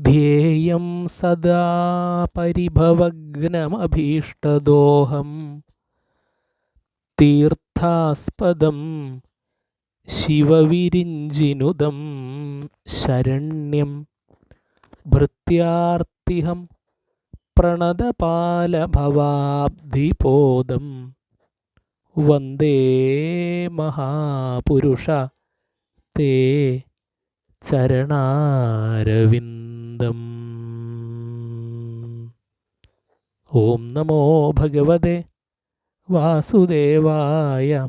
ധ്യേയം സദാ പരിഭവഗ്നമഭീഷ്ടദോഹം. തീർത്ഥാസ്പദം ശിവവിരിഞ്ചിനുദം ശരണ്യം. ഭൃത്യാർത്തിഹം പ്രണതപാലഭവാബ്ധിപോദം വന്ദേ മഹാപുരുഷ. തേ ചരണാരവിന്ദ. ഓം നമോ ഭഗവതേ വാസുദേവായ.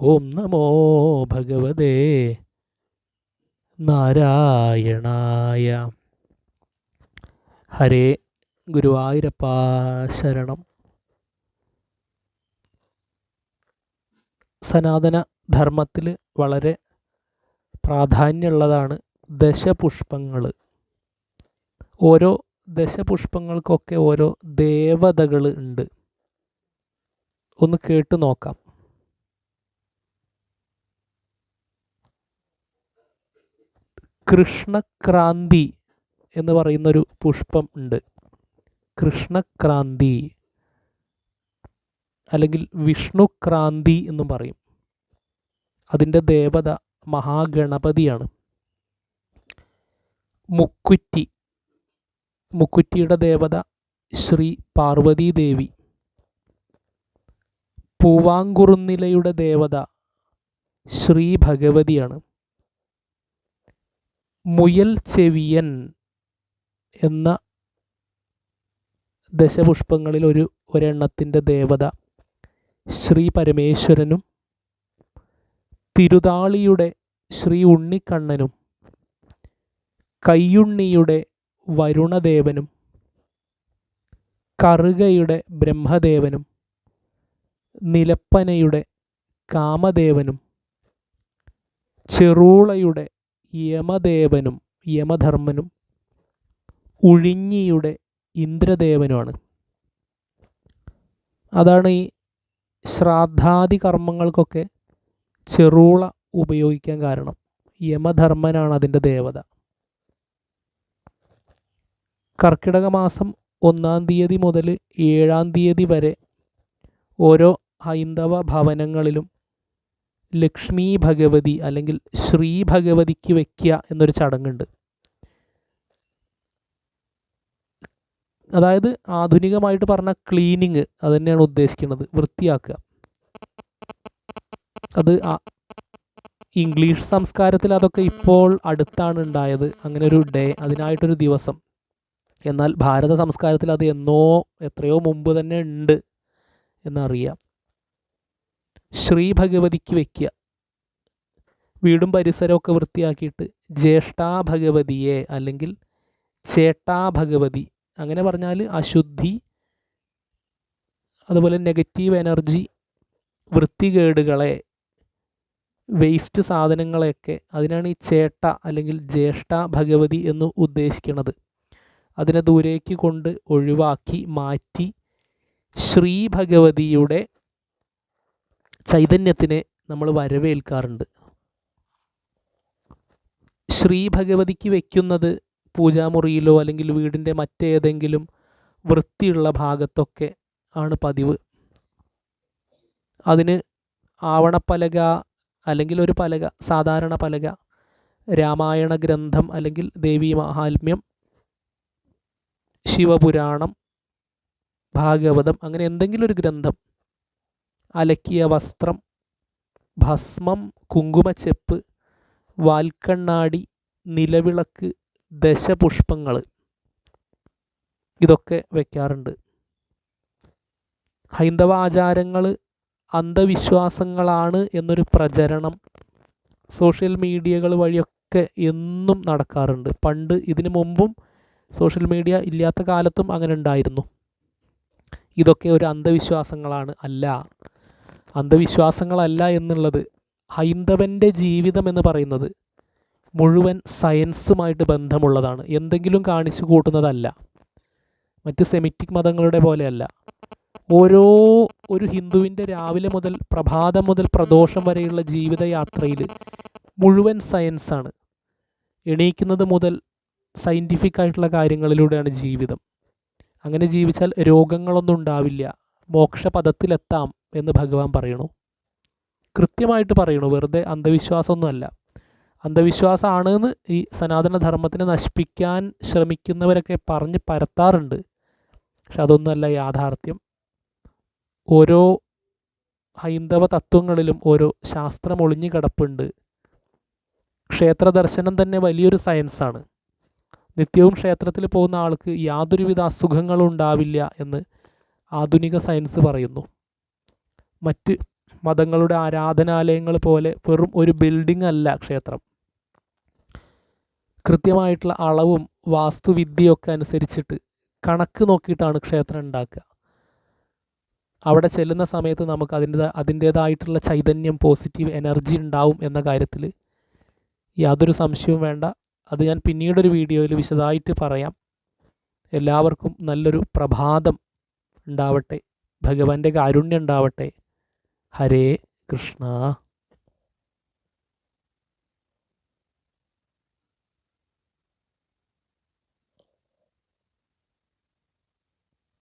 ഓം നമോ ഭഗവതേ നാരായണായ. ഹരേ ഗുരുവായൂരപ്പ ശരണം. സനാതന ധർമ്മത്തിൽ വളരെ പ്രാധാന്യമുള്ളതാണ് ദശപുഷ്പങ്ങൾ ഓരോ ദശപുഷ്പങ്ങൾക്കൊക്കെ ഓരോ ദേവതകൾ ഉണ്ട്. ഒന്ന് കേട്ട് നോക്കാം. കൃഷ്ണക്രാന്തി എന്ന് പറയുന്നൊരു പുഷ്പം ഉണ്ട്. കൃഷ്ണക്രാന്തി അല്ലെങ്കിൽ വിഷ്ണുക്രാന്തി എന്നും പറയും. അതിന്റെ ദേവത മഹാഗണപതിയാണ്. മുക്കുറ്റി മുക്കുറ്റിയുടെ ദേവത ശ്രീ പാർവതീ ദേവി. പൂവാങ്കുറുന്നിലയുടെ ദേവത ശ്രീ ഭഗവതിയാണ്. മുയൽ ചെവിയൻ എന്ന ദശപുഷ്പങ്ങളിൽ ഒരു ഒരെണ്ണത്തിന്റെ ദേവത ശ്രീ പരമേശ്വരനും തിരുതാളിയുടെ ശ്രീ ഉണ്ണിക്കണ്ണനും കയ്യുണ്ണിയുടെ വരുണദേവനും കറുകയുടെ ബ്രഹ്മദേവനും നിലപ്പനയുടെ കാമദേവനും ചെറൂളയുടെ യമദേവനും യമധർമ്മനും ഉഴിഞ്ഞിയുടെ ഇന്ദ്രദേവനുമാണ്. അതാണ് ഈ ശ്രാദ്ധാദി കർമ്മങ്ങൾക്കൊക്കെ ചെറൂള ഉപയോഗിക്കാൻ കാരണം. യമധർമ്മനാണ് അതിന്റെ ദേവത. കർക്കിടക മാസം ഒന്നാം തീയതി മുതൽ ഏഴാം തീയതി വരെ ഓരോ ഹൈന്ദവ ഭവനങ്ങളിലും ലക്ഷ്മി ഭഗവതി അല്ലെങ്കിൽ ശ്രീ ഭഗവതിക്ക് വയ്ക്കുക എന്നൊരു ചടങ്ങുണ്ട്. അതായത് ആധുനികമായിട്ട് പറഞ്ഞ ക്ലീനിങ് അത് തന്നെയാണ് ഉദ്ദേശിക്കുന്നത്. വൃത്തിയാക്കുക. അത് ഇംഗ്ലീഷ് സംസ്കാരത്തിൽ അതൊക്കെ ഇപ്പോൾ അടുത്താണ് ഉണ്ടായത്. അങ്ങനെ ഒരു ഡേ അതിനായിട്ടൊരു ദിവസം. എന്നാൽ ഭാരത സംസ്കാരത്തിൽ അത് എന്നോ എത്രയോ മുമ്പ് തന്നെ ഉണ്ട് എന്നറിയാം. ശ്രീ ഭഗവതിക്ക് വയ്ക്കുക വീടും പരിസരമൊക്കെ വൃത്തിയാക്കിയിട്ട് ജ്യേഷ്ഠാ ഭഗവതിയെ അല്ലെങ്കിൽ ചേട്ടാ ഭഗവതി അങ്ങനെ പറഞ്ഞാൽ അശുദ്ധി അതുപോലെ നെഗറ്റീവ് എനർജി വൃത്തികേടുകളെ വേസ്റ്റ് സാധനങ്ങളെയൊക്കെ അതിനാണ് ഈ ചേട്ട അല്ലെങ്കിൽ ജ്യേഷ്ഠ ഭഗവതി എന്ന് ഉദ്ദേശിക്കുന്നത് അതിനെ ദൂരേക്ക് കൊണ്ട് ഒഴിവാക്കി മാറ്റി ശ്രീ ഭഗവതിയുടെ ചൈതന്യത്തിനെ നമ്മൾ വരവേൽക്കാറുണ്ട്. ശ്രീ ഭഗവതിക്ക് വയ്ക്കുന്നത് പൂജാമുറിയിലോ അല്ലെങ്കിൽ വീടിന്റെ മറ്റേതെങ്കിലും വൃത്തിയുള്ള ഭാഗത്തൊക്കെ ആണ് പതിവ്. അതിന് ആവണപ്പലക അല്ലെങ്കിൽ ഒരു പലക സാധാരണ പലക രാമായണ ഗ്രന്ഥം അല്ലെങ്കിൽ ദേവി മഹാത്മ്യം ശിവപുരാണം ഭാഗവതം അങ്ങനെ എന്തെങ്കിലും ഒരു ഗ്രന്ഥം. അലക്കിയ വസ്ത്രം ഭസ്മം കുങ്കുമച്ചെപ്പ് വാൽക്കണ്ണാടി നിലവിളക്ക് ദശപുഷ്പങ്ങൾ. ഇതൊക്കെ വയ്ക്കാറുണ്ട് ഹൈന്ദവ ആചാരങ്ങൾ അന്ധവിശ്വാസങ്ങളാണ് എന്നൊരു പ്രചരണം സോഷ്യൽ മീഡിയകൾ വഴിയൊക്കെ എന്നും നടക്കാറുണ്ട്. പണ്ട് ഇതിനു മുമ്പും സോഷ്യൽ മീഡിയ ഇല്ലാത്ത കാലത്തും അങ്ങനെ ഉണ്ടായിരുന്നു. ഇതൊക്കെ ഒരു അന്ധവിശ്വാസങ്ങളാണ് അല്ല. അന്ധവിശ്വാസങ്ങളല്ല എന്നുള്ളത് ഹൈന്ദവന്റെ ജീവിതം എന്ന് പറയുന്നത് മുഴുവൻ സയൻസുമായിട്ട് ബന്ധമുള്ളതാണ്. എന്തെങ്കിലും കാണിച്ചു കൂട്ടുന്നതല്ല. മറ്റ് സെമിറ്റിക് മതങ്ങളുടെ പോലെയല്ല. ഓരോ ഒരു ഹിന്ദുവിന്റെ രാവിലെ മുതൽ പ്രഭാതം മുതൽ പ്രദോഷം വരെയുള്ള ജീവിതയാത്രയിൽ മുഴുവൻ സയൻസാണ്. എണീക്കുന്നത് മുതൽ സയന്റിഫിക് ആയിട്ടുള്ള കാര്യങ്ങളിലൂടെയാണ് ജീവിതം. അങ്ങനെ ജീവിച്ചാൽ രോഗങ്ങളൊന്നും ഉണ്ടാവില്ല. മോക്ഷപഥത്തിലെത്താം എന്ന് ഭഗവാൻ പറയണു. കൃത്യമായിട്ട് പറയണു വെറുതെ അന്ധവിശ്വാസമൊന്നുമല്ല. അന്ധവിശ്വാസമാണ് എന്ന് ഈ സനാതനധർമ്മത്തിനെ നശിപ്പിക്കാൻ ശ്രമിക്കുന്നവരൊക്കെ പറഞ്ഞ് പരത്താറുണ്ട്. പക്ഷെ അതൊന്നുമല്ല യാഥാർത്ഥ്യം. ഓരോ ഹൈന്ദവ തത്വങ്ങളിലും ഓരോ ശാസ്ത്രം ഒളിഞ്ഞു കിടപ്പുണ്ട് ക്ഷേത്ര ദർശനം തന്നെ വലിയൊരു സയൻസാണ്. നിത്യവും ക്ഷേത്രത്തിൽ പോകുന്ന ആൾക്ക് യാതൊരുവിധ അസുഖങ്ങളും ഉണ്ടാവില്ല എന്ന് ആധുനിക സയൻസ് പറയുന്നു. മറ്റ് മതങ്ങളുടെ ആരാധനാലയങ്ങൾ പോലെ വെറും ഒരു ബിൽഡിംഗ് അല്ല ക്ഷേത്രം. കൃത്യമായിട്ടുള്ള അളവും വാസ്തുവിദ്യയൊക്കെ അനുസരിച്ചിട്ട് കണക്ക് നോക്കിയിട്ടാണ് ക്ഷേത്രം ഉണ്ടാക്കുക. അവിടെ ചെല്ലുന്ന സമയത്ത് നമുക്ക് അതിന്റെ അതിന്റേതായിട്ടുള്ള ചൈതന്യം പോസിറ്റീവ് എനർജി ഉണ്ടാവും എന്ന കാര്യത്തിൽ യാതൊരു സംശയവും വേണ്ട. അത് ഞാൻ പിന്നീടൊരു വീഡിയോയിൽ വിശദമായിട്ട് പറയാം. എല്ലാവർക്കും നല്ലൊരു പ്രഭാതം ഉണ്ടാവട്ടെ. ഭഗവാന്റെ കാരുണ്യം ഉണ്ടാവട്ടെ. ഹരേ കൃഷ്ണ.